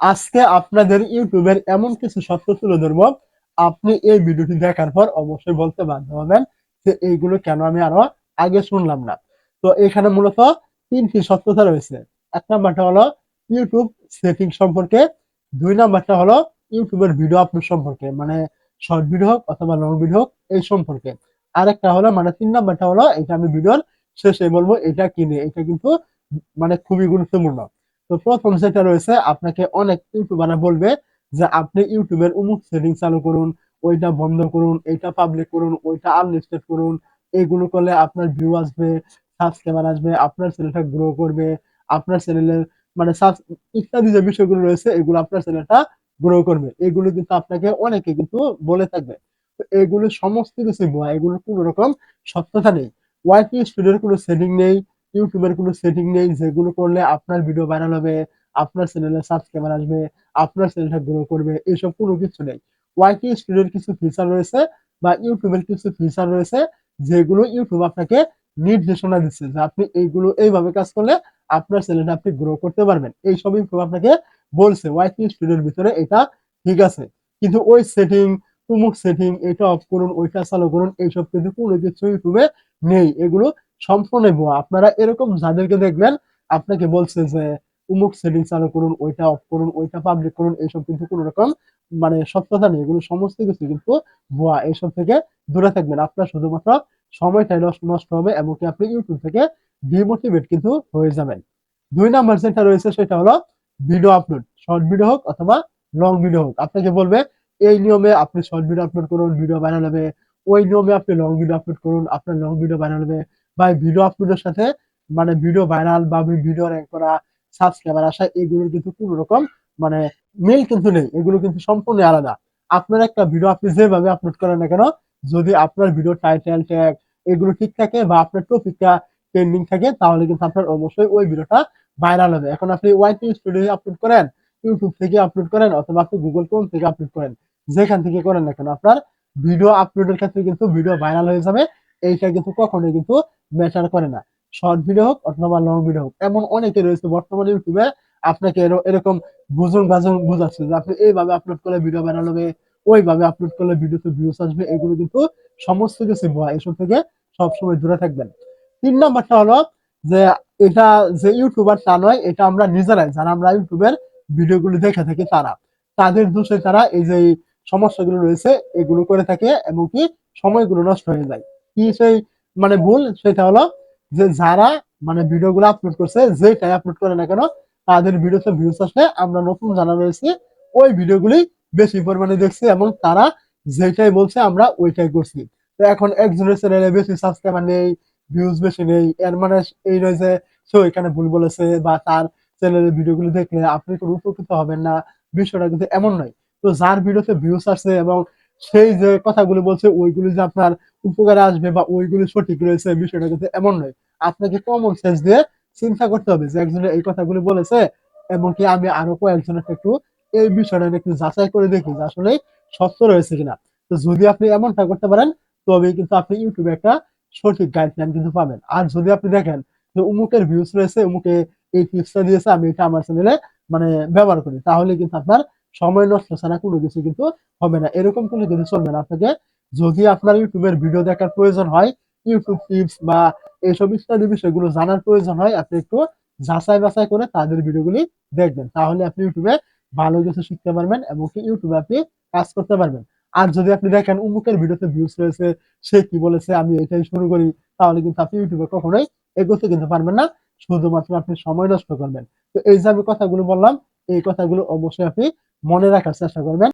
আজকে আপনাদের ইউটিউবের এমন কিছু সত্য তুলে ধরবো। আপনি এই ভিডিওটি দেখার পর অবশ্যই বলতে বাধ্য হবেন যে এইগুলো কেন আমি আরও আগে শুনলাম না। তো এখানে মূলত তিনটি সত্যতা রয়েছে। এক নাম্বারটা হলো ইউটিউব সেটিং সম্পর্কে। দুই নাম্বারটা হলো ইউটিউবের ভিডিও আপলোড সম্পর্কে মানে শর্ট ভিডিও হোক অথবা লং ভিডিও হোক, এই সম্পর্কে। আরেকটা হলো মানে তিন নাম্বারটা হলো, এটা আমি ভিডিওর শেষে বলব, এটা কিনে এটা কিন্তু মানে খুবই গুরুত্বপূর্ণ। তো প্রথম যেটা রয়েছে, আপনাকে অনেক ইউটিউবাররা বলবে যে আপনি ইউটিউবের অমুক সেটিং চালু করুন, ওইটা বন্ধ করুন, এইটা পাবলিক করুন, ওইটা আনলিস্টেড করুন, এগুলো করলে আপনার ভিউ আসবে সাবস্ক্রাইবার আসবে, আপনার চ্যানেলটা গ্রো করবে, আপনার চ্যানেলের মানে ইত্যাদি যে বিষয়গুলো রয়েছে, এগুলো আপনার চ্যানেলটা গ্রো করবে। এগুলো কিন্তু আপনাকে অনেকে কিন্তু বলে থাকবে। এগুলো সমস্ত কিছু ভুয়া এগুলো কোনো রকম সত্যতা নেই। ওয়াইটি স্টুডিওর কোনো সেটিং নেই। ইউটিউবের কোনো সেটিং নেই যেগুলো করলে আপনার ভিডিও ভাইরাল হবে, আপনার চ্যানেলে সাবস্ক্রাইবার আসবে, আপনার চ্যানেলটা গ্রো করবে, এসব কোনো কিছু নেই। ওয়াইটি স্টুডিওর কিছু ফিচার রয়েছে বা ইউটিউবের কিছু ফিচার রয়েছে যেগুলো ইউটিউব আপনাকে নির্দেশনা দিচ্ছে যে আপনি এইগুলো এইভাবে কাজ করলে আপনার চ্যানেলটা আপনি গ্রো করতে পারবেন। এই সব ইউটিউব আপনাকে বলছে ওয়াইটি স্টুডিওর ভিতরে, এটা ঠিক আছে। কিন্তু ওই সেটিং তুমুক সেটিং এটা অফ করুন, ওইটা চালু করুন, এইসব কিন্তু কোনো কিছু ইউটিউবে নেই। এগুলো সম্পূর্ণ ভুয়া। আপনারা এরকম যাদেরকে দেখবেন, আপনাকে বলছে যে, উমুক সেটিং চালু করুন, ওইটা অফ করুন, ওইটা পাবলিক করুন, এইসব কিন্তু কোনো রকম মানে সত্যতা নেই। এগুলো সমস্ত কিছু কিন্তু ভুয়া। এইসব থেকে দূরে থাকবেন। আপনার শুধুমাত্র সময়টাই নষ্ট- হবে এবং কি আপনি ইউটিউব থেকে ডিমোটিভেট কিন্তু হয়ে যাবেন। দুই নাম্বার যেটা রয়েছে, সেটা হলো ভিডিও আপলোড শর্ট ভিডিও হোক অথবা লং ভিডিও হোক। আপনাকে বলবে, এই নিয়মে আপনি শর্ট ভিডিও আপলোড করুন ভিডিও ভাইরাল ওই নিয়মে আপনি লং ভিডিও আপলোড করুন, আপনার লং ভিডিও ভাইরাল বা ভিডিও আপলোডের সাথে মানে ভিডিও ভাইরাল বা ভিডিও র্যাঙ্ক করা সাবস্ক্রাইবার আসা, এগুলোর কিন্তু কোনো রকম মানে মিল কিন্তু নেই। এগুলো কিন্তু সম্পূর্ণ আলাদা। আপনার একটা ভিডিও আপনি যেভাবে আপলোড করেন না কেন, যদি আপনার ভিডিও টাইটেল ট্যাগ এগুলো ঠিক থাকে বা আপনার টপিকটা ট্রেন্ডিং থাকে, তাহলে কিন্তু আপনার অবশ্যই ওই ভিডিওটা ভাইরাল হবে। এখন আপনি ওয়াইটি স্টুডিও আপলোড করেন ইউটিউব থেকে আপলোড করেন, অথবা আপনি গুগল ক্রোম থেকে আপলোড করেন, যেখান থেকে করেন না কেন, আপনার ভিডিও আপলোডের ক্ষেত্রে কিন্তু ভিডিও ভাইরাল হয়ে যাবে। এইটা কিন্তু কখনোই কিন্তু ম্যাটার করে না। শর্ট ভিডিও হোক অথবা লং ভিডিও হোক, এমন অনেকে রয়েছে বর্তমানে ইউটিউবে আপনাকে এরকম বুঝুন বাজুন বুঝাচ্ছে যে আপনি এইভাবে আপলোড করলে ভিডিও ভাইরাল হবে, ওইভাবে আপলোড করলে ভিডিওতে ভিউস আসবে, এগুলো কিন্তু সমস্ত কিছু ভুয়া এসব থেকে সবসময় দূরে থাকবেন। তিন নম্বরটা হলো যে এটা যে ইউটিউবার তা নয়, এটা আমরা নিজেরাই, যারা আমরা ইউটিউবের ভিডিওগুলো দেখে থাকি তারা। তাদের দোষে তারা এই যে সমস্যাগুলো রয়েছে, এগুলো করে থাকে এবং কি সময়গুলো নষ্ট হয়ে যায়। কি সেই মানে ভুল সেটা হলো যে যারা মানে ভিডিওগুলো আপলোড করছে, যেটাই আপলোড করে না কেন, তাদের ভিডিওতে ভিউস আসলে আমরা নতুন জানা রয়েছে, ওই ভিডিওগুলি বেশি পরিমাণে দেখছি এবং তারা যেটাই বলছে আমরা ওইটাই করছি। তো এখন একজনের চ্যানেলে বেশি সাবস্ক্রাইবার নেই ভিউজ বেশি নেই, এর মানে এই নয় যে সে এখানে ভুল বলেছে বা তার চ্যানেলের ভিডিওগুলো দেখলে আপনি কোনো উপকৃত হবেন না, বিষয়টা কিন্তু এমন নয়। তো যার ভিডিওতে ভিউজ আসছে এবং সেই যে কথাগুলো বলছে, ওইগুলি যে আপনার উপকারে আসবে বা ওইগুলি সঠিক রয়েছে বিষয়টা কিন্তু এমন নয়। আপনাকে কমন সেন্স দিয়ে চিন্তা করতে হবে যে একজনে এই কথাগুলি বলেছে এবং কি আমি আরও কয়েকজনের একটু এই বিষয়টা একটু যাচাই করে দেখি যে আসলে সত্য রয়েছে কিনা। তো যদি আপনি এমনটা করতে পারেন তবে কিন্তু আপনি ইউটিউবে একটা সঠিক গাইডলাইন কিন্তু পাবেন। আর যদি আপনি দেখেন যে উমুকের ভিউজ রয়েছে উমুকে এই টিপসটা দিয়েছে, আমি এটা আমার চ্যানেলে মানে ব্যবহার করি, তাহলে কিন্তু আপনার সময় নষ্ট ছাড়া কোনো কিছু কিন্তু হবে না। এরকম কোনো কিছু চলবে না। আপনাকে যদি আপনার ইউটিউবের ভিডিও দেখার প্রয়োজন হয়, ইউটিউব টিপস বা এইসব ইত্যাদি বিষয়গুলো জানার প্রয়োজন হয়, আপনি একটু যাচাই বাছাই করে তাদের ভিডিওগুলি দেখবেন। তাহলে আপনি ইউটিউবে ভালো কিছু শিখতে পারবেন এবং ইউটিউবে আপনি কাজ করতে পারবেন। আর যদি আপনি দেখেন উমুকের ভিডিওতে ভিউজ রয়েছে, সে কি বলেছে, আমি এটাই শুরু করি, তাহলে কিন্তু আপনি ইউটিউবে কখনোই এগোতে কিন্তু পারবেন না। শুধুমাত্র আপনি সময় নষ্ট করবেন। তো এই যে আমি কথাগুলো বললাম, এই কথাগুলো অবশ্যই আপনি মনে রাখার চেষ্টা করবেন।